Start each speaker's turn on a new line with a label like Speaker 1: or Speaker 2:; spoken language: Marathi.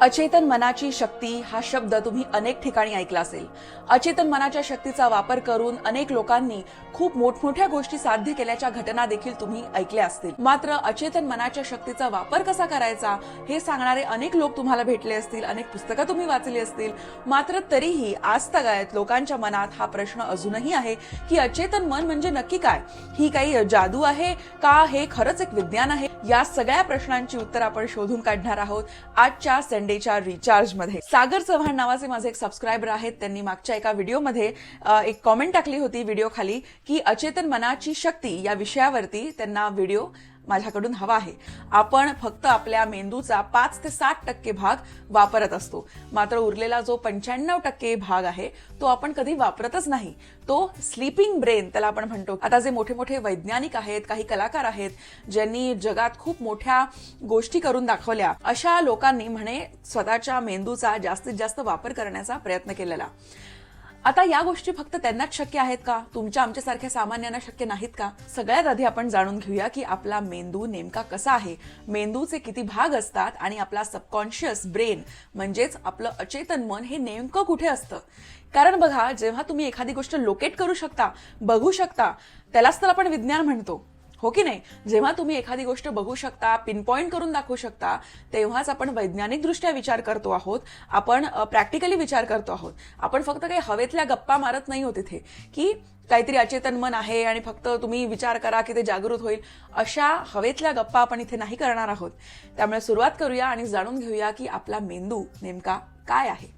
Speaker 1: अचेतन मनाची शक्ती हा शब्द तुम्ही अनेक ठिकाणी ऐकला असेल. अचेतन मनाच्या शक्तीचा वापर करून अनेक लोकांनी खूप मोठमोठ्या गोष्टी साध्य केल्याच्या घटना देखील तुम्ही ऐकल्या असतील. मात्र अचेतन मनाच्या शक्तीचा वापर कसा करायचा हे सांगणारे अनेक लोक तुम्हाला भेटले असतील अनेक पुस्तकं तुम्ही वाचली असतील. मात्र तरीही आज तगायत लोकांच्या मनात हा प्रश्न अजूनही आहे की अचेतन मन म्हणजे नक्की काय? ही काही जादू आहे का? हे खरंच एक विज्ञान आहे? या सगळ्या प्रश्नांची उत्तर आपण शोधून काढणार आहोत. आजच्या संडेच्या रिचार्जमध्ये. सागर चव्हाण नावाचे माझे एक सबस्क्रायबर आहेत. त्यांनी मागच्या एका व्हिडिओमध्ये एक कॉमेंट टाकली होती व्हिडिओ खाली की अचेतन मनाची शक्ती या विषयावरती त्यांना व्हिडिओ माझ्याकडून हवा आहे. आपण फक्त आपल्या मेंदूचा पाच ते सात टक्के भाग वापरत असतो. मात्र उरलेला जो पंच्याण्णव टक्के भाग आहे तो आपण कधी वापरतच नाही. तो स्लीपिंग ब्रेन त्याला आपण म्हणतो. आता जे मोठे मोठे वैज्ञानिक आहेत काही कलाकार आहेत ज्यांनी जगात खूप मोठ्या गोष्टी करून दाखवल्या अशा लोकांनी म्हणे स्वतःच्या मेंदूचा जास्तीत जास्त वापर करण्याचा प्रयत्न केलेला. आता या गोष्टी फक्त त्यांनाच शक्य आहेत का? तुमच्या आमच्यासारख्या सामान्यांना शक्य नाहीत का? सगळ्यात आधी आपण जाणून घेऊया की आपला मेंदू नेमका कसा आहे. मेंदूचे किती भाग असतात आणि आपला सबकॉन्शियस ब्रेन म्हणजेच आपलं अचेतन मन हे नेमकं कुठे असतं? कारण बघा जेव्हा तुम्ही एखादी गोष्ट लोकेट करू शकता बघू शकता त्यालाच तर आपण विज्ञान म्हणतो. हो की नाही? जेव्हा तुम्ही एखादी गोष्ट बघू शकता पिनपॉइंट करून दाखवू शकता तेव्हाच आपण वैज्ञानिकदृष्ट्या विचार करतो आहोत. आपण प्रॅक्टिकली विचार करतो आहोत. आपण फक्त काही हवेतल्या गप्पा मारत नाही होत इथे की काहीतरी अचेतन मन आहे आणि फक्त तुम्ही विचार करा की ते जागृत होईल. अशा हवेतल्या गप्पा आपण इथे नाही करणार आहोत. त्यामुळे सुरुवात करूया आणि जाणून घेऊया की आपला मेंदू नेमका काय आहे.